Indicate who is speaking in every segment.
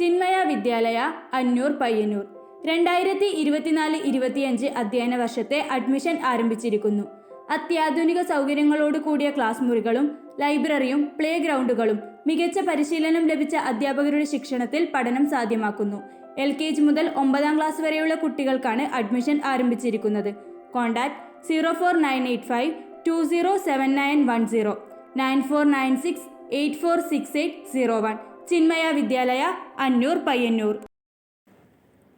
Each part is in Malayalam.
Speaker 1: ചിന്മയ വിദ്യാലയ അന്നൂർ പയ്യന്നൂർ. രണ്ടായിരത്തി ഇരുപത്തിനാല് ഇരുപത്തിയഞ്ച് അധ്യയന വർഷത്തെ അഡ്മിഷൻ ആരംഭിച്ചിരിക്കുന്നു. അത്യാധുനിക സൗകര്യങ്ങളോട് കൂടിയ ക്ലാസ് മുറികളും ലൈബ്രറിയും പ്ലേ ഗ്രൗണ്ടുകളും മികച്ച പരിശീലനം ലഭിച്ച അധ്യാപകരുടെ ശിക്ഷണത്തിൽ പഠനം സാധ്യമാക്കുന്നു. എൽ കെ ജി മുതൽ ഒമ്പതാം ക്ലാസ് വരെയുള്ള കുട്ടികൾക്കാണ് അഡ്മിഷൻ ആരംഭിച്ചിരിക്കുന്നത്. Contact zero four nine eight five two zero seven nine one zero nine four nine six eight four six eight zero one. Chinmaya Vidyalaya Annur Payyanur.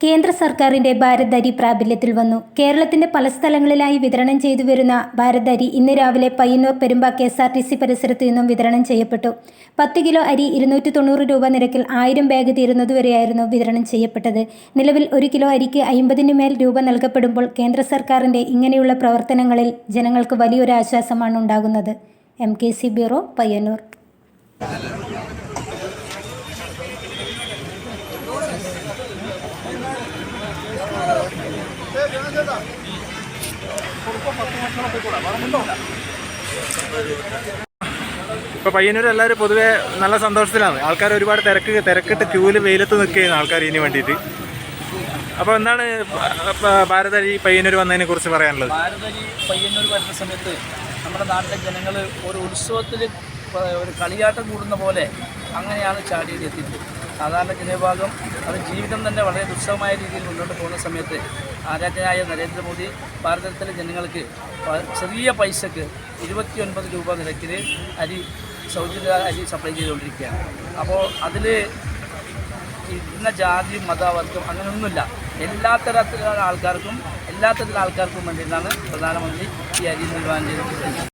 Speaker 2: കേന്ദ്ര സർക്കാരിന്റെ ഭാരത് പ്രാബല്യത്തിൽ വന്നു. കേരളത്തിന്റെ പല സ്ഥലങ്ങളിലായി വിതരണം ചെയ്തു വരുന്ന ഭാരത് ഇന്ന് രാവിലെ Payyanur Perumba K S R T C പരിസരത്ത് നിന്നും വിതരണം ചെയ്യപ്പെട്ടു. പത്ത് കിലോ അരി ഇരുന്നൂറ്റി തൊണ്ണൂറ് രൂപ നിരക്കിൽ ആയിരം ബാഗ് തീരുന്നതുവരെയായിരുന്നു വിതരണം ചെയ്യപ്പെട്ടത്. നിലവിൽ ഒരു കിലോ അരിക്ക് അയിമ്പതിന് മേൽ രൂപ നൽകപ്പെടുമ്പോൾ കേന്ദ്ര സർക്കാരിന്റെ ഇങ്ങനെയുള്ള പ്രവർത്തനങ്ങളിൽ ജനങ്ങൾക്ക് വലിയൊരു ആശ്വാസമാണ് ഉണ്ടാകുന്നത്. M K C bureau Payyanur.
Speaker 3: ഇപ്പൊ പയ്യന്നൂർ എല്ലാവരും പൊതുവെ നല്ല സന്തോഷത്തിലാണ്. ആൾക്കാർ ഒരുപാട് തിരക്ക് തിരക്കിട്ട് ക്യൂവിൽ വെയിലത്ത് നിൽക്കുകയാണ് ആൾക്കാർ ഇതിന് വേണ്ടിയിട്ട്. അപ്പോൾ എന്താണ് ഭാരതരി പയ്യന്നൂർ വന്നതിനെ കുറിച്ച് പറയാനുള്ളത്?
Speaker 4: ഭാരതരി പയ്യന്നൂർ വരുന്ന സമയത്ത് നമ്മുടെ നാട്ടിലെ ജനങ്ങൾ ഒരു ഉത്സവത്തിൽ ഒരു കളിയാട്ടം കൂടുന്ന പോലെ അങ്ങനെയാണ് ചാടിയിൽ എത്തിയത് സാധാരണ ജനവിഭാഗം അത് ജീവിതം തന്നെ വളരെ ദുസ്സഹമായ രീതിയിൽ മുന്നോട്ട് പോകുന്ന സമയത്ത് ആരാധ്യനായ നരേന്ദ്രമോദി ഭാരതത്തിലെ ജനങ്ങൾക്ക് ചെറിയ പൈസക്ക് ഇരുപത്തിയൊൻപത് രൂപ നിരക്കിൽ അരി സൗജന്യ അരി സപ്ലൈ ചെയ്തുകൊണ്ടിരിക്കുകയാണ്. അപ്പോൾ അതിൽ ഇന്ന ജാതി മതവർഗം അങ്ങനെയൊന്നുമില്ല. എല്ലാ തരത്തിലുള്ള ആൾക്കാർക്കും എല്ലാ തരത്തിലുള്ള ആൾക്കാർക്കും വേണ്ടിയിട്ടാണ് പ്രധാനമന്ത്രി ഈ അരി നിർവഹണം ചെയ്തിട്ടുള്ളത്